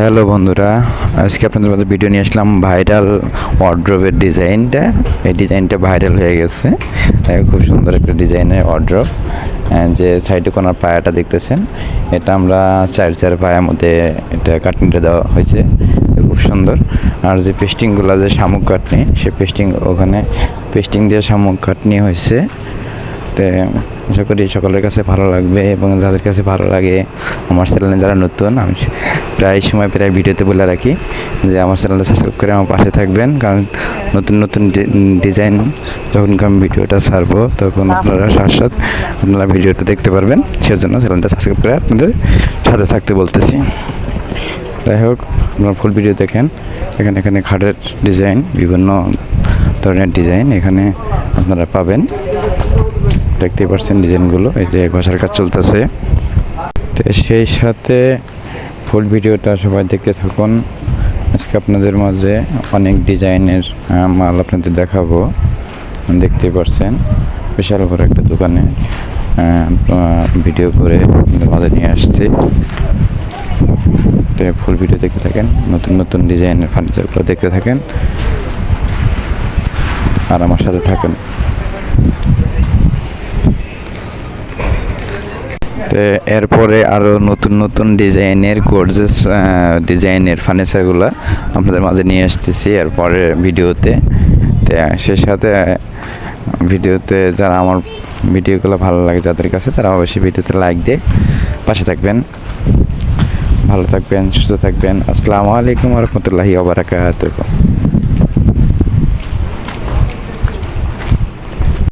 Hello বন্ধুরা, আজকে আপনাদের মাঝে ভিডিও নিয়ে আসলাম ভাইরাল ওয়ার্ড্রোবের ডিজাইনটা। এই ডিজাইনটা ভাইরাল হয়ে গেছে। খুব সুন্দর একটা ডিজাইনের ওয়ার্ড্রোব যে সাইডে কোনার পায়াটা দেখতেছেন, এটা আমরা চার চার পায়ার মধ্যে এটা কাটিংটা দেওয়া হয়েছে। খুব সুন্দর। আর যে পেস্টিংগুলো যে শামুক কাটনি সে পেস্টিং ওখানে পেস্টিং দিয়ে শামুক কাটনি হয়েছে। তো আশা করি সকলের কাছে ভালো লাগবে এবং যাদের কাছে ভালো লাগে, আমার চ্যানেলে যারা নতুন, আমি প্রায় সময়, প্রায় ভিডিওতে বলে রাখি যে আমার চ্যানেলটা সাবস্ক্রাইব করে আমার পাশে থাকবেন। কারণ নতুন নতুন ডিজাইন যখন আমি ভিডিওটা ছাড়বো, তখন আপনারা সাথে সাথে আপনারা ভিডিওটা দেখতে পারবেন। সেজন্য চ্যানেলটা সাবস্ক্রাইব করে আপনাদের সাথে থাকতে বলতেছি। যাই হোক, আপনারা ফুল ভিডিও দেখেন। এখানে এখানে খাটের ডিজাইন বিভিন্ন ধরনের ডিজাইন এখানে আপনারা পাবেন। দেখতেই পাচ্ছেন ডিজাইনগুলো, এই যে ঘষার কাজ চলতেছে। তো সেই সাথে ফুল ভিডিওটা সবাই দেখতে থাকুন। আজকে আপনাদের মাঝে অনেক ডিজাইনের মাল আপনাদের দেখাবো। দেখতেই পাচ্ছেন, বিশাল বড় একটা দোকানে ভিডিও করে আপনাদের মাঝে নিয়ে আসছি। তো ফুল ভিডিও দেখতে থাকেন, নতুন নতুন ডিজাইনের ফার্নিচারগুলো দেখতে থাকেন। আর আমার সাথে থাকেন। তো এরপরে আরও নতুন নতুন ডিজাইনের গোর্জেস ডিজাইনের ফার্নিচারগুলো আপনাদের মাঝে নিয়ে আসতেছি এরপরে ভিডিওতে। তো সেই সাথে ভিডিওতে যারা আমার ভিডিওগুলো ভালো লাগে যাদের কাছে, তারা অবশ্যই ভিডিওতে লাইক দিয়ে পাশে থাকবেন। ভালো থাকবেন, সুস্থ থাকবেন। আসসালামু আলাইকুম রহমতুল্লাহি ওবরাকাতুহ